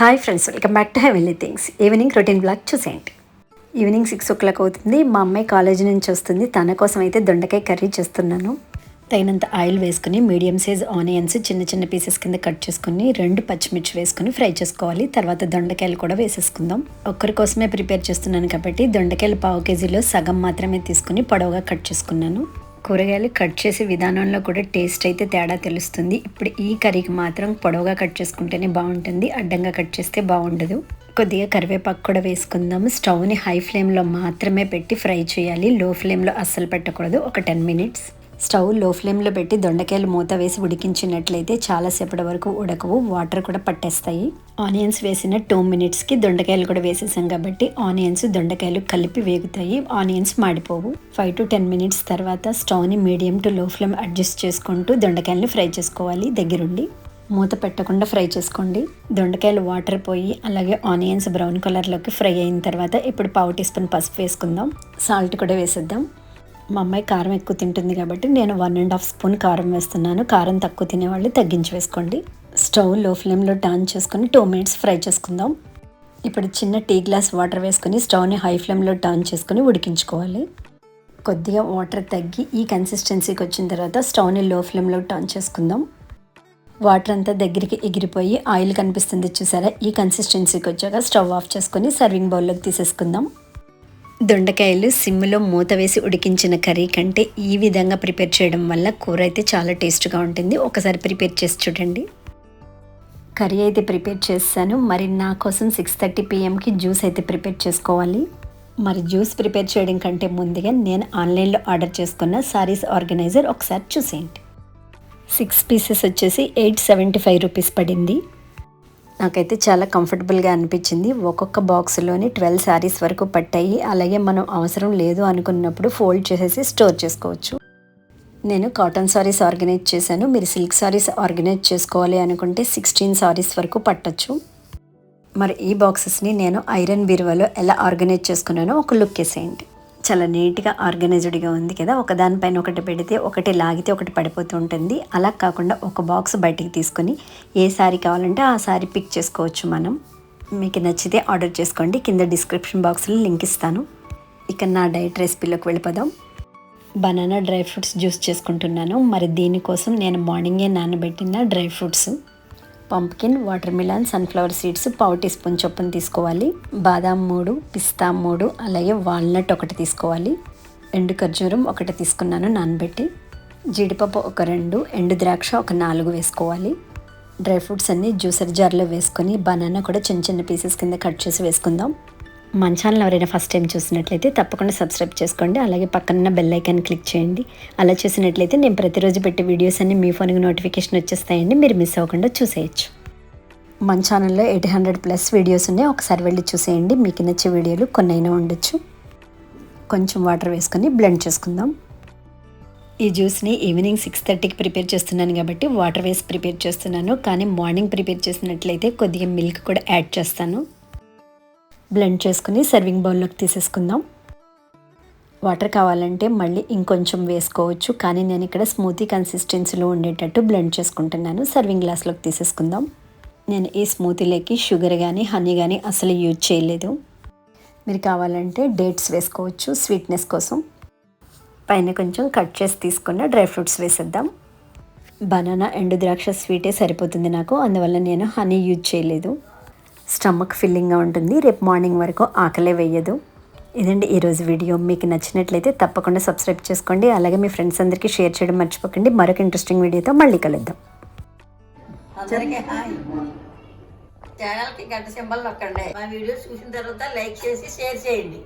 Hi friends welcome back to heavenly things evening routine blog చూసేయండి. Evening six o'clock అవుతుంది. మా అమ్మాయి college నుంచి వస్తుంది. తన కోసం అయితే దొండకాయ కర్రీ చేస్తున్నాను. తగినంత ఆయిల్ వేసుకుని మీడియం సైజ్ ఆనియన్స్ చిన్న చిన్న పీసెస్ కింద కట్ చేసుకుని రెండు పచ్చిమిర్చి వేసుకుని ఫ్రై చేసుకోవాలి. తర్వాత దొండకాయలు కూడా వేసేసుకుందాం. ఒక్కరి కోసమే ప్రిపేర్ చేస్తున్నాను కాబట్టి దొండకాయలు పావు కేజీలో సగం మాత్రమే తీసుకుని పొడవుగా కట్ చేసుకున్నాను. కూరగాయలు కట్ చేసే విధానంలో కూడా టేస్ట్ అయితే తేడా తెలుస్తుంది. ఇప్పుడు ఈ కర్రీకి మాత్రం పొడవుగా కట్ చేసుకుంటేనే బాగుంటుంది. అడ్డంగా కట్ చేస్తే బాగుండదు. కొద్దిగా కరివేపాకు కూడా వేసుకుందాము. స్టవ్ని హై ఫ్లేమ్లో మాత్రమే పెట్టి ఫ్రై చేయాలి. లో ఫ్లేమ్లో అస్సలు పెట్టకూడదు. ఒక టెన్ మినిట్స్. స్టవ్లో ఫ్లేమ్లో పెట్టి దొండకాయలు మూత వేసి ఉడికించినట్లయితే చాలాసేపటి వరకు ఉడకవు. వాటర్ కూడా పట్టేస్తాయి. ఆనియన్స్ వేసిన టూ మినిట్స్కి దొండకాయలు కూడా వేసేసాం కాబట్టి ఆనియన్స్ దొండకాయలు కలిపి వేగుతాయి. ఆనియన్స్ మాడిపోవు. ఫైవ్ టు టెన్ మినిట్స్ తర్వాత స్టవ్ని medium to low flame adjust చేసుకుంటూ దొండకాయలని ఫ్రై చేసుకోవాలి దగ్గరుండి. మూత పెట్టకుండా ఫ్రై చేసుకోండి. దొండకాయలు వాటర్ పోయి అలాగే ఆనియన్స్ బ్రౌన్ కలర్లోకి ఫ్రై అయిన తర్వాత ఇప్పుడు పావు టీ స్పూన్ పసుపు వేసుకుందాం. సాల్ట్ కూడా వేసేద్దాం. మా అమ్మాయి కారం ఎక్కువ తింటుంది కాబట్టి నేను వన్ అండ్ హాఫ్ స్పూన్ కారం వేస్తున్నాను. కారం తక్కువ తినేవాళ్ళు తగ్గించి వేసుకోండి. స్టవ్లో ఫ్లేమ్లో టర్న్ చేసుకొని టూ మినిట్స్ ఫ్రై చేసుకుందాం. ఇప్పుడు చిన్న టీ గ్లాస్ వాటర్ వేసుకొని స్టవ్ని హై ఫ్లేమ్లో టర్న్ చేసుకొని ఉడికించుకోవాలి. కొద్దిగా వాటర్ తగ్గి ఈ కన్సిస్టెన్సీకి వచ్చిన తర్వాత స్టవ్ని లో ఫ్లేమ్లో టర్న్ చేసుకుందాం. వాటర్ అంతా దగ్గరికి ఎగిరిపోయి ఆయిల్ కనిపిస్తుంది చూసారా? ఈ కన్సిస్టెన్సీకి వచ్చాక స్టవ్ ఆఫ్ చేసుకొని సర్వింగ్ బౌల్లోకి తీసేసుకుందాం. దొండకాయలు సిమ్లో మూత వేసి ఉడికించిన కర్రీ కంటే ఈ విధంగా ప్రిపేర్ చేయడం వల్ల కూర అయితే చాలా టేస్ట్గా ఉంటుంది. ఒకసారి ప్రిపేర్ చేసి చూడండి. కర్రీ అయితే ప్రిపేర్ చేశాను. మరి నా కోసం సిక్స్ థర్టీ పిఎంకి జ్యూస్ అయితే ప్రిపేర్ చేసుకోవాలి. మరి జ్యూస్ ప్రిపేర్ చేయడం కంటే ముందుగా నేను ఆన్లైన్లో ఆర్డర్ చేసుకున్న సారీస్ ఆర్గనైజర్ ఒకసారి చూసేయండి. సిక్స్ పీసెస్ వచ్చేసి ఎయిట్ సెవెంటీ ఫైవ్ రూపీస్ పడింది. నాకైతే చాలా కంఫర్టబుల్గా అనిపించింది. ఒక్కొక్క బాక్స్లోని ట్వెల్వ్ శారీస్ వరకు పట్టాయి. అలాగే మనం అవసరం లేదు అనుకున్నప్పుడు ఫోల్డ్ చేసేసి స్టోర్ చేసుకోవచ్చు. నేను కాటన్ సారీస్ ఆర్గనైజ్ చేశాను. మీరు సిల్క్ సారీస్ ఆర్గనైజ్ చేసుకోవాలి అనుకుంటే సిక్స్టీన్ సారీస్ వరకు పట్టచ్చు. మరి ఈ బాక్సెస్ని నేను ఐరన్ బీరువాలో ఎలా ఆర్గనైజ్ చేసుకున్నానో ఒక లుక్ వేసేయండి. చాలా నీట్గా ఆర్గనైజ్డ్గా ఉంది కదా ఒకదానిపైన ఒకటి పెడితే ఒకటి లాగితే ఒకటి పడిపోతూ ఉంటుంది. అలా కాకుండా ఒక బాక్స్ బయటికి తీసుకొని ఏ శారీ కావాలంటే ఆ శారీ పిక్ చేసుకోవచ్చు మనం. మీకు నచ్చితే ఆర్డర్ చేసుకోండి. కింద డిస్క్రిప్షన్ బాక్స్లో లింక్ ఇస్తాను. ఇక నా డైట్ రెసిపీలోకి వెళ్ళిపోదాం. బనానా డ్రై ఫ్రూట్స్ జ్యూస్ చేసుకుంటున్నాను. మరి దీనికోసం నేను మార్నింగే నానబెట్టిన dry fruits. Pumpkin watermelon sunflower seeds పావు టీ స్పూన్ చొప్పున తీసుకోవాలి. బాదాం మూడు పిస్తా మూడు అలాగే వాల్నట్ ఒకటి తీసుకోవాలి. ఎండు ఖర్జూరం ఒకటి తీసుకున్నాను నానబెట్టి. జీడిపప్పు ఒక రెండు ఎండు ద్రాక్ష ఒక నాలుగు వేసుకోవాలి. డ్రై ఫ్రూట్స్ అన్నీ జ్యూసర్ జార్లో వేసుకొని బనానా కూడా చిన్న చిన్న పీసెస్ కింద కట్ చేసి వేసుకుందాం. మన ఛానల్ ఎవరైనా ఫస్ట్ టైం చూసినట్లయితే తప్పకుండా సబ్స్క్రైబ్ చేసుకోండి. అలాగే పక్కన బెల్ ఐకాన్ క్లిక్ చేయండి. అలా చేసినట్లయితే నేను ప్రతిరోజు పెట్టే వీడియోస్ అన్ని మీ ఫోన్కి నోటిఫికేషన్ వచ్చేస్తాయండి. మీరు మిస్ అవ్వకుండా చూసేయచ్చు. మన ఛానల్లో ఎయిట్ హండ్రెడ్ ప్లస్ వీడియోస్ ఉన్నాయి. ఒకసారి వెళ్ళి చూసేయండి. మీకు నచ్చే వీడియోలు కొన్ని అయినా ఉండొచ్చు. కొంచెం వాటర్ వేసుకొని బ్లెండ్ చేసుకుందాం. ఈ జ్యూస్ని ఈవినింగ్ సిక్స్ థర్టీకి ప్రిపేర్ చేస్తున్నాను కాబట్టి వాటర్ వేసి ప్రిపేర్ చేస్తున్నాను. కానీ మార్నింగ్ ప్రిపేర్ చేసినట్లయితే కొద్దిగా మిల్క్ కూడా యాడ్ చేస్తాను. బ్లెండ్ చేసుకుని సర్వింగ్ బౌల్లోకి తీసేసుకుందాం. వాటర్ కావాలంటే మళ్ళీ ఇంకొంచెం వేసుకోవచ్చు. కానీ నేను ఇక్కడ స్మూతీ కన్సిస్టెన్సీలో ఉండేటట్టు బ్లెండ్ చేసుకుంటున్నాను. సర్వింగ్ గ్లాస్లోకి తీసేసుకుందాం. నేను ఈ స్మూతీలోకి షుగర్ కానీ హనీ కానీ అసలు యూజ్ చేయలేదు. మీరు కావాలంటే డేట్స్ వేసుకోవచ్చు స్వీట్నెస్ కోసం. పైన కొంచెం కట్ చేసి తీసుకున్న డ్రై ఫ్రూట్స్ వేసేద్దాం. బనానా ఎండు ద్రాక్ష స్వీటే సరిపోతుంది నాకు. అందువల్ల నేను హనీ యూజ్ చేయలేదు. స్టమక్ ఫిల్లింగ్గా ఉంటుంది. రేపు మార్నింగ్ వరకు ఆకలే వేయదు. ఇదండి ఈరోజు వీడియో. మీకు నచ్చినట్లయితే తప్పకుండా సబ్స్క్రైబ్ చేసుకోండి. అలాగే మీ ఫ్రెండ్స్ అందరికీ షేర్ చేయడం మర్చిపోకండి. మరొక ఇంట్రెస్టింగ్ వీడియోతో మళ్ళీ కలుద్దాం. ఛానల్కి గంట సింబల్ నొక్కండి. మా వీడియో చూసిన తర్వాత లైక్ చేసి షేర్ చేయండి.